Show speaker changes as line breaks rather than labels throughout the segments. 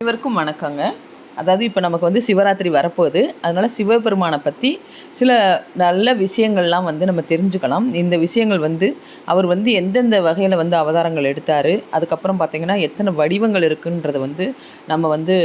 அனைவருக்கும் வணக்கங்க. அதாவது இப்போ நமக்கு வந்து சிவராத்திரி வரப்போகுது. அதனால் சிவபெருமானை பற்றி சில நல்ல விஷயங்கள்லாம் வந்து நம்ம தெரிஞ்சுக்கலாம். இந்த விஷயங்கள் வந்து அவர் வந்து எந்தெந்த வகையில் வந்து அவதாரங்கள் எடுத்தார் அதுக்கப்புறம் பார்த்திங்கன்னா எத்தனை வடிவங்கள் இருக்குன்றதை வந்து நம்ம வந்து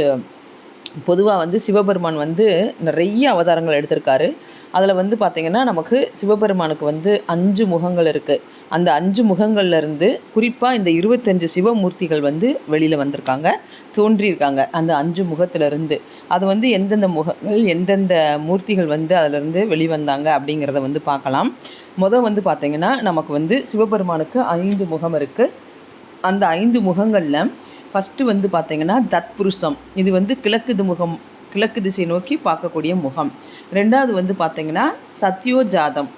பொதுவாக வந்து சிவபெருமான் வந்து நிறைய அவதாரங்கள் எடுத்திருக்காரு. அதில் வந்து பார்த்திங்கன்னா நமக்கு சிவபெருமானுக்கு வந்து அஞ்சு முகங்கள் இருக்குது அந்த அஞ்சு முகங்கள்லேருந்து குறிப்பாக இந்த இருபத்தஞ்சு சிவமூர்த்திகள் வந்து வெளியில் வந்திருக்காங்க தோன்றியிருக்காங்க அந்த அஞ்சு முகத்திலிருந்து அது வந்து எந்தெந்த முகங்கள் எந்தெந்த மூர்த்திகள் வந்து அதிலிருந்து வெளிவந்தாங்க அப்படிங்கிறத வந்து பார்க்கலாம். மொதல் வந்து பார்த்திங்கன்னா நமக்கு வந்து சிவபெருமானுக்கு ஐந்து முகம் இருக்குது அந்த ஐந்து முகங்களில் ஃபஸ்ட்டு வந்து பார்த்தீங்கன்னா தத்புருஷம். இது வந்து கிழக்குது முகம் கிழக்கு திசை நோக்கி பார்க்கக்கூடிய முகம். ரெண்டாவது வந்து பார்த்தீங்கன்னா சத்யோஜாதம்.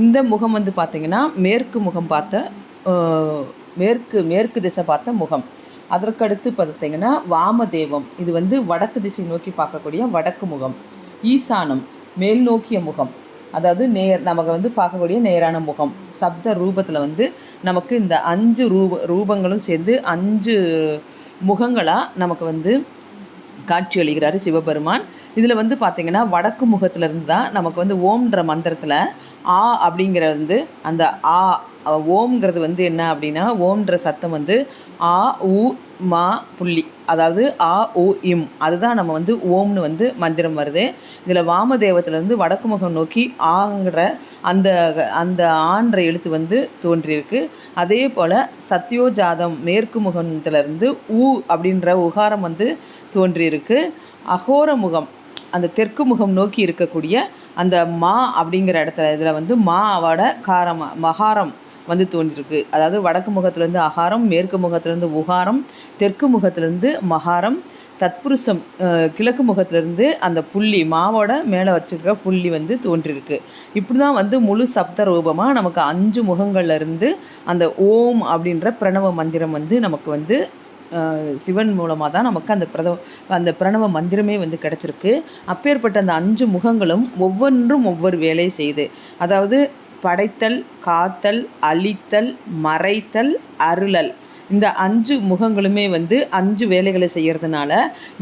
இந்த முகம் வந்து பார்த்தீங்கன்னா மேற்கு முகம் பார்த்த மேற்கு மேற்கு திசை பார்த்த முகம். அதற்கடுத்து பார்த்தீங்கன்னா வாமதேவம். இது வந்து வடக்கு திசை நோக்கி பார்க்கக்கூடிய வடக்கு முகம். ஈசானம் மேல் நோக்கிய முகம். அதாவது நேர் நமக்கு வந்து பார்க்கக்கூடிய நேரான முகம். சப்த ரூபத்தில் வந்து நமக்கு இந்த அஞ்சு ரூப ரூபங்களும் சேர்ந்து அஞ்சு முகங்களாக நமக்கு வந்து காட்சி அளிக்கிறாரு சிவபெருமான். இதில் வந்து பார்த்திங்கன்னா வடக்கு முகத்திலிருந்து தான் நமக்கு வந்து ஓம்ன்ற மந்திரத்தில் ஆ அப்படிங்கிறது வந்து அந்த ஆ ஓம்ங்கிறது வந்து என்ன அப்படின்னா ஓம்ன்ற சத்தம் வந்து ஆ உ மா புள்ளி. அதாவது ஆ உ இம். அதுதான் நம்ம வந்து ஓம்னு வந்து மந்திரம் வருது. இதில் வாமதேவத்திலேருந்து வடக்கு முகம் நோக்கி ஆங்கிற அந்த அந்த ஆன்ற எழுத்து வந்து தோன்றியிருக்கு. அதே போல் சத்யோஜாதம் மேற்கு முகத்திலிருந்து ஊ அப்படின்ற உகாரம் வந்து தோன்றியிருக்கு. அகோர முகம் அந்த தெற்கு முகம் நோக்கி இருக்கக்கூடிய அந்த மா அப்படிங்கிற இடத்துல இதில் வந்து மாவோட காரம் மகாரம் வந்து தோன்றிருக்கு. அதாவது வடக்கு முகத்துலேருந்து அகாரம் மேற்கு முகத்துலேருந்து உகாரம் தெற்கு முகத்துலேருந்து மகாரம் தத்புருஷம் கிழக்கு முகத்துலேருந்து அந்த புள்ளி மாவோட மேலே வச்சுருக்க புள்ளி வந்து தோன்றியிருக்கு இப்படி தான் வந்து முழு சப்த ரூபமாக நமக்கு அஞ்சு முகங்கள்லேருந்து அந்த ஓம் அப்படின்ற பிரணவ மந்திரம் வந்து நமக்கு வந்து சிவன் மூலமாக தான் நமக்கு அந்த பிரத அந்த பிரணவ மந்திரமே வந்து கிடச்சிருக்கு. அப்பேற்பட்ட அந்த அஞ்சு முகங்களும் ஒவ்வொன்றும் ஒவ்வொரு வேலையை செய்யுது அதாவது படைத்தல் காத்தல் அழித்தல் மறைத்தல் அருளல். இந்த அஞ்சு முகங்களுமே வந்து அஞ்சு வேலைகளை செய்கிறதுனால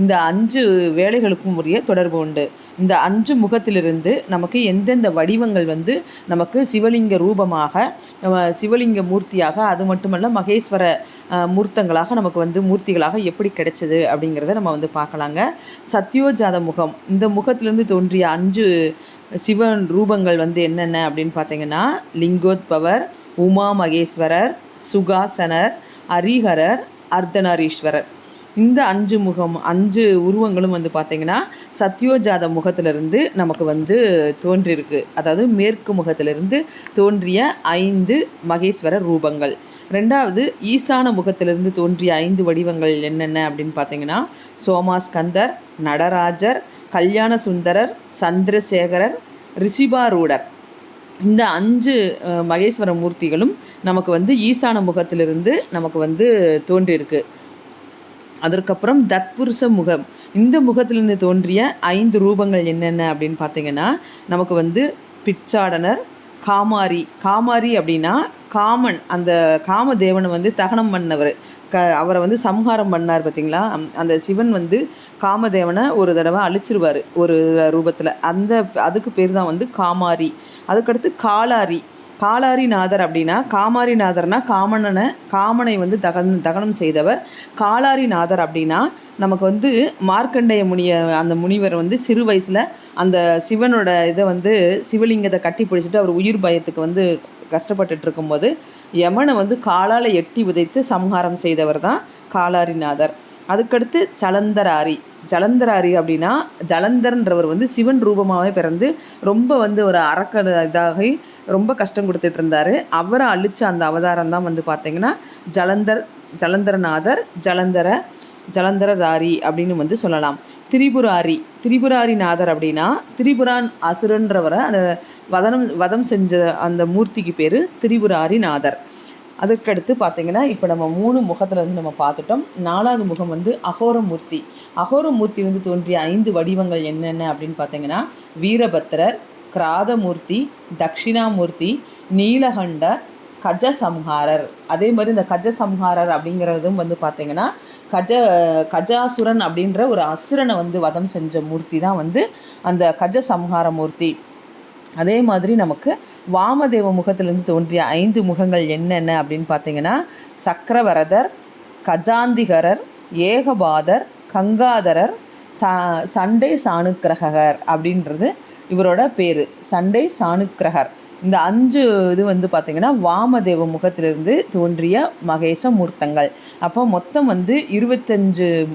இந்த அஞ்சு வேலைகளுக்கும் உரிய தொடர்பு உண்டு. இந்த அஞ்சு முகத்திலிருந்து நமக்கு எந்தெந்த வடிவங்கள் வந்து நமக்கு சிவலிங்க ரூபமாக சிவலிங்க மூர்த்தியாக அது மட்டுமல்ல மகேஸ்வர மூர்த்தங்களாக நமக்கு வந்து மூர்த்திகளாக எப்படி கிடைச்சது அப்படிங்கிறத நம்ம வந்து பார்க்கலாங்க. சத்யோஜாத முகம். இந்த முகத்திலிருந்து தோன்றிய அஞ்சு சிவன் ரூபங்கள் வந்து என்னென்ன அப்படின்னு பார்த்தீங்கன்னா லிங்கோத்பவர் உமா மகேஸ்வரர் சுகாசனர் ஹரிஹரர் அர்த்தநாரீஸ்வரர். இந்த அஞ்சு முகம் அஞ்சு உருவங்களும் வந்து பார்த்திங்கன்னா சத்யோஜாத முகத்திலிருந்து நமக்கு வந்து தோன்றியிருக்கு. அதாவது மேற்கு முகத்திலிருந்து தோன்றிய ஐந்து மகேஸ்வரர் ரூபங்கள். ரெண்டாவது ஈசான முகத்திலிருந்து தோன்றிய ஐந்து வடிவங்கள் என்னென்ன அப்படின்னு பார்த்தீங்கன்னா சோமாஸ்கந்தர் நடராஜர் கல்யாண சுந்தரர் சந்திரசேகரர் ரிஷிபாரூடர். இந்த அஞ்சு மகேஸ்வர மூர்த்திகளும் நமக்கு வந்து ஈசான முகத்திலிருந்து நமக்கு வந்து தோன்றியிருக்கு. அதற்கப்புறம் தத்புருஷ முகம். இந்த முகத்திலிருந்து தோன்றிய ஐந்து ரூபங்கள் என்னென்ன அப்படின்னு பார்த்தீங்கன்னா நமக்கு வந்து பிச்சாடனர் காமாரி. காமாரி அப்படின்னா காமன் அந்த காமதேவனை வந்து தகனம் பண்ணவர். க அவரை வந்து சம்ஹாரம் பண்ணார் பார்த்தீங்களா அந்த சிவன் வந்து காமதேவனை ஒரு தடவை அழிச்சிருவார் ஒரு ரூபத்தில். அந்த அதுக்கு பேர் தான் வந்து காமாரி. அதுக்கடுத்து காலாரி. காலாரிநாதர் அப்படின்னா காமாரிநாதர்னா காமனனை காமனை வந்து தகன் தகனம் செய்தவர். காலாரிநாதர் அப்படின்னா நமக்கு வந்து மார்க்கண்டேய முனிய அந்த முனிவர் வந்து சிறு வயசில் அந்த சிவனோட இதை வந்து சிவலிங்கத்தை கட்டி பிடிச்சிட்டு அவர் உயிர் பயத்துக்கு வந்து கஷ்டப்பட்டுட்டு இருக்கும்போது யமனை வந்து காலால் எட்டி உதைத்து சம்ஹாரம் செய்தவர் தான் காலாரிநாதர். அதுக்கடுத்து ஜலந்தராரி ஜலந்தராரி அப்படின்னா ஜலந்தர்ன்றவர் வந்து சிவன் ரூபமாகவே பிறந்து ரொம்ப வந்து ஒரு அறக்க இதாகி ரொம்ப கஷ்டம் கொடுத்துட்டு இருந்தார் அவரை அழிச்ச அந்த அவதாரம் தான் வந்து பார்த்தீங்கன்னா ஜலந்தர் ஜலந்தரநாதர் ஜலந்தர ஜலந்தரதாரி அப்படின்னு வந்து சொல்லலாம். திரிபுராரி. திரிபுராரி நாதர் அப்படின்னா திரிபுரான் அசுரன்றவரை அந்த வதனம் வதம் செஞ்ச அந்த மூர்த்திக்கு பேர் திரிபுராரிநாதர். அதுக்கடுத்து பார்த்தீங்கன்னா இப்போ நம்ம மூணு முகத்துலேருந்து நம்ம பார்த்துட்டோம் நாலாவது முகம் வந்து அகோரமூர்த்தி. அகோரமூர்த்தி வந்து தோன்றிய ஐந்து வடிவங்கள் என்னென்ன அப்படின்னு பார்த்தீங்கன்னா வீரபத்திரர் கிராதமூர்த்தி தட்சிணாமூர்த்தி நீலகண்டர் கஜசம்ஹாரர். அதே மாதிரி இந்த கஜசம்ஹாரர் அப்படிங்கிறதும் வந்து பார்த்தீங்கன்னா கஜ கஜாசுரன் அப்படின்ற ஒரு அசுரனை வந்து வதம் செஞ்ச மூர்த்தி தான் வந்து அந்த கஜ சம்ஹார மூர்த்தி அதே மாதிரி நமக்கு வாமதேவ முகத்திலிருந்து தோன்றிய ஐந்து முகங்கள் என்னென்ன அப்படின்னு பார்த்தீங்கன்னா சக்கரவரதர் கஜாந்திகரர் ஏகபாதர் கங்காதரர் சா சண்டை சாணுக்கிரகர் அப்படின்றது இவரோட பேர். சண்டை சாணுக்கிரகர். இந்த அஞ்சு இது வந்து பார்த்திங்கன்னா வாமதேவ முகத்திலிருந்து தோன்றிய மகேச மூர்த்தங்கள் அப்போ மொத்தம் வந்து இருபத்தஞ்சு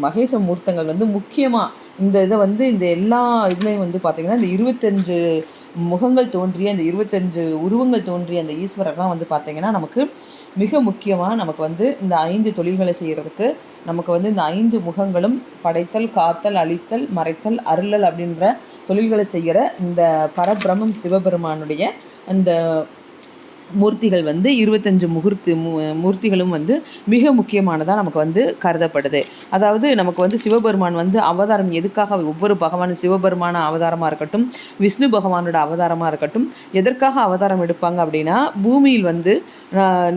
மகேச மூர்த்தங்கள் வந்து முக்கியமாக இந்த இதை வந்து இந்த எல்லா இதுலேயும் வந்து பார்த்திங்கன்னா இந்த இருபத்தஞ்சு முகங்கள் தோன்றிய இந்த இருபத்தஞ்சு உருவங்கள் தோன்றிய அந்த ஈஸ்வரர்லாம் வந்து பார்த்திங்கன்னா நமக்கு மிக முக்கியமாக நமக்கு வந்து இந்த ஐந்து தொழில்களை செய்கிறதுக்கு நமக்கு வந்து இந்த ஐந்து முகங்களும் படைத்தல் காத்தல் அழித்தல் மறைத்தல் அருளல் அப்படின்ற தொழில்களை செய்கிற இந்த பரபிரமம் சிவபெருமானுடைய அந்த மூர்த்திகள் வந்து இருபத்தஞ்சு முகூர்த்தி மூர்த்திகளும் வந்து மிக முக்கியமானதாக நமக்கு வந்து கருதப்படுது. அதாவது நமக்கு வந்து சிவபெருமான் வந்து அவதாரம் எதுக்காக ஒவ்வொரு பகவான் சிவபெருமான அவதாரமாக இருக்கட்டும் விஷ்ணு பகவானோட அவதாரமாக இருக்கட்டும் எதற்காக அவதாரம் எடுப்பாங்க அப்படின்னா பூமியில் வந்து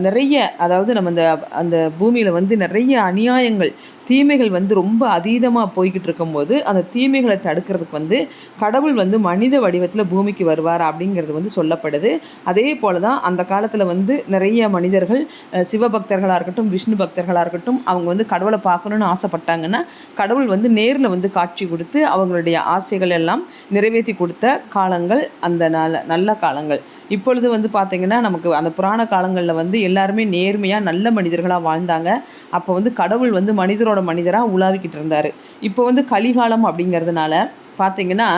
நிறைய அதாவது நம்ம அந்த அந்த பூமியில் வந்து நிறைய அநியாயங்கள் தீமைகள் வந்து ரொம்ப அதீதமாக போய்கிட்டு இருக்கும்போது அந்த தீமைகளை தடுக்கிறதுக்கு வந்து கடவுள் வந்து மனித வடிவத்தில் பூமிக்கு வருவார் அப்படிங்கிறது வந்து சொல்லப்படுது. அதே போல் தான் அந்த காலத்தில் வந்து நிறைய மனிதர்கள் சிவபக்தர்களாக இருக்கட்டும் விஷ்ணு பக்தர்களாக இருக்கட்டும் அவங்க வந்து கடவுளை பார்க்கணுன்னு ஆசைப்பட்டாங்கன்னா கடவுள் வந்து நேரில் வந்து காட்சி கொடுத்து அவங்களுடைய ஆசைகள் எல்லாம் நிறைவேற்றி கொடுத்த காலங்கள் அந்த நல்ல நல்ல காலங்கள். இப்பொழுது வந்து பார்த்திங்கன்னா நமக்கு அந்த புராண காலங்களில் வந்து எல்லாருமே நேர்மையாக நல்ல மனிதர்களாக வாழ்ந்தாங்க. அப்போ வந்து கடவுள் வந்து மனிதரோட மனிதராக உலாவிக்கிட்டு இருந்தார். இப்போ வந்து கலிகாலம் அப்படிங்கிறதுனால பார்த்திங்கன்னா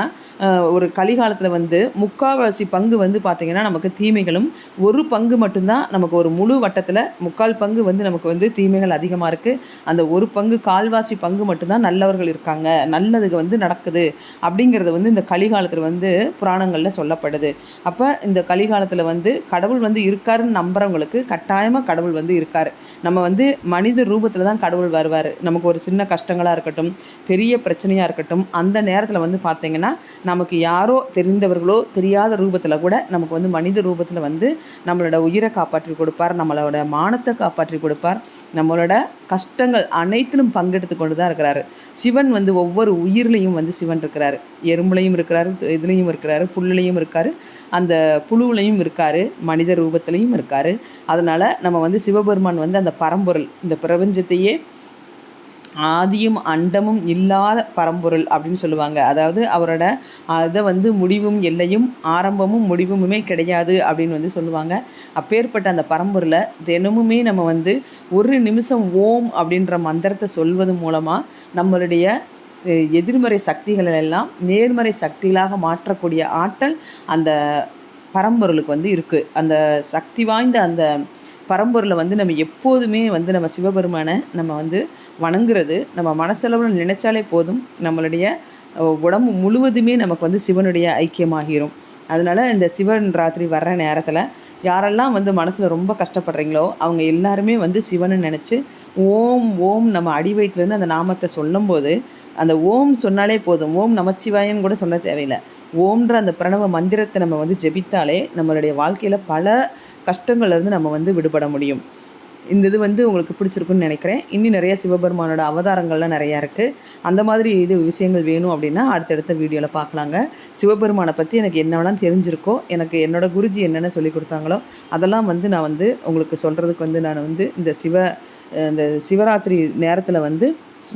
ஒரு கலிகாலத்தில் வந்து முக்கால்வாசி பங்கு வந்து பார்த்திங்கன்னா நமக்கு தீமைகளும் ஒரு பங்கு மட்டும்தான் நமக்கு ஒரு முழு வட்டத்தில் முக்கால் பங்கு வந்து நமக்கு வந்து தீமைகள் அதிகமாக இருக்குது அந்த ஒரு பங்கு கால்வாசி பங்கு மட்டும்தான் நல்லவர்கள் இருக்காங்க. நல்லதுக்கு வந்து நடக்குது அப்படிங்கிறது வந்து இந்த கலிகாலத்தில் வந்து புராணங்களில் சொல்லப்படுது. அப்போ இந்த கலிகாலத்தில் வந்து கடவுள் வந்து இருக்காருன்னு நம்புகிறவங்களுக்கு கட்டாயமாக கடவுள் வந்து இருக்கார். நம்ம வந்து மனித ரூபத்தில் தான் கடவுள் வருவார். நமக்கு ஒரு சின்ன கஷ்டங்களாக இருக்கட்டும் பெரிய பிரச்சனையாக இருக்கட்டும் அந்த நேரத்தில் வந்து பார்த்திங்கன்னா நமக்கு யாரோ தெரிந்தவர்களோ தெரியாத ரூபத்தில் கூட நமக்கு வந்து மனித ரூபத்தில் வந்து நம்மளோட உயிரை காப்பாற்றி கொடுப்பார் நம்மளோட மானத்தை காப்பாற்றி கொடுப்பார் நம்மளோட கஷ்டங்கள் அனைத்திலும் பங்கெடுத்து கொண்டு தான் இருக்கிறாரு. சிவன் வந்து ஒவ்வொரு உயிர்லையும் வந்து சிவன் இருக்கிறார். எறும்புலையும் இருக்கிறாரு இதுலேயும் இருக்கிறாரு புல்லுலையும் இருக்கார் அந்த புழுவுலையும் இருக்கார் மனித ரூபத்துலையும் இருக்கார். அதனால் நம்ம வந்து சிவபெருமான் வந்து அந்த பரம்பொருள் இந்த பிரபஞ்சத்தையே ஆதியும் அண்டமும் இல்லாத பரம்பொருள் அப்படின்னு சொல்லுவாங்க. அதாவது அவரோட அதை வந்து முடிவும் எல்லையும் ஆரம்பமும் முடிவுமே கிடையாது அப்படின்னு வந்து சொல்லுவாங்க. அப்பேற்பட்ட அந்த பரம்பொருளை தினமுமே நம்ம வந்து ஒரு நிமிஷம் ஓம் அப்படின்ற மந்திரத்தை சொல்வது மூலமாக நம்மளுடைய எதிர்மறை சக்திகள் எல்லாம் நேர்மறை சக்திகளாக மாற்றக்கூடிய ஆற்றல் அந்த பரம்பொருளுக்கு வந்து இருக்குது அந்த சக்தி வாய்ந்த அந்த பரம்பொருளை வந்து நம்ம எப்போதுமே வந்து நம்ம சிவபெருமானை நம்ம வந்து வணங்குறது நம்ம மனசளவில் நினைச்சாலே போதும். நம்மளுடைய உடம்பு முழுவதுமே நமக்கு வந்து சிவனுடைய ஐக்கியமாகிரும். அதனால் இந்த சிவன் ராத்திரி வர்ற நேரத்தில் யாரெல்லாம் வந்து மனசில் ரொம்ப கஷ்டப்படுறீங்களோ அவங்க எல்லாருமே வந்து சிவனை நினச்சி ஓம் ஓம் நம்ம அடி வயிற்றுலேருந்து அந்த நாமத்தை சொல்லும்போது அந்த ஓம் சொன்னாலே போதும். ஓம் நமச்சிவாயன்னு கூட சொல்ல தேவையில்லை. ஓம்ன்ற அந்த பிரணவ மந்திரத்தை நம்ம வந்து ஜெபித்தாலே நம்மளுடைய வாழ்க்கையில் பல கஷ்டங்கள்லேருந்து நம்ம வந்து விடுபட முடியும். இந்த இது வந்து உங்களுக்கு பிடிச்சிருக்குன்னு நினைக்கிறேன். இன்னும் நிறைய சிவபெருமானோட அவதாரங்கள்லாம் நிறையா இருக்குது அந்த மாதிரி இது விஷயங்கள் வேணும் அப்படின்னா அடுத்தடுத்த வீடியோவில் பார்க்கலாங்க. சிவபெருமானை பற்றி எனக்கு என்னெல்லாம் தெரிஞ்சிருக்கோ எனக்கு என்னோடய குருஜி என்னென்ன சொல்லி கொடுத்தாங்களோ அதெல்லாம் வந்து நான் வந்து உங்களுக்கு சொல்கிறதுக்கு வந்து நான் வந்து இந்த சிவ இந்த சிவராத்திரி நேரத்தில் வந்து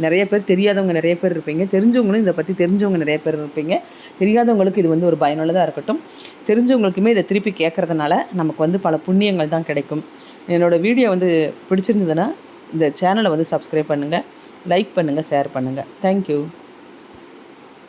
நிறைய பேர் தெரியாதவங்க நிறைய பேர் இருப்பீங்க. தெரிஞ்சவங்களும் இதை பற்றி தெரிஞ்சவங்க நிறைய பேர் இருப்பீங்க. தெரியாதவங்களுக்கு இது வந்து ஒரு பயனுள்ளதாக இருக்கட்டும். தெரிஞ்சவங்களுக்குமே இதை திருப்பி கேட்குறதுனால நமக்கு வந்து பல புண்ணியங்கள் தான் கிடைக்கும். என்னோடய வீடியோ வந்து பிடிச்சிருந்ததுன்னா இந்த சேனலை வந்து சப்ஸ்கிரைப் பண்ணுங்கள் லைக் பண்ணுங்கள் ஷேர் பண்ணுங்கள் தேங்க்யூ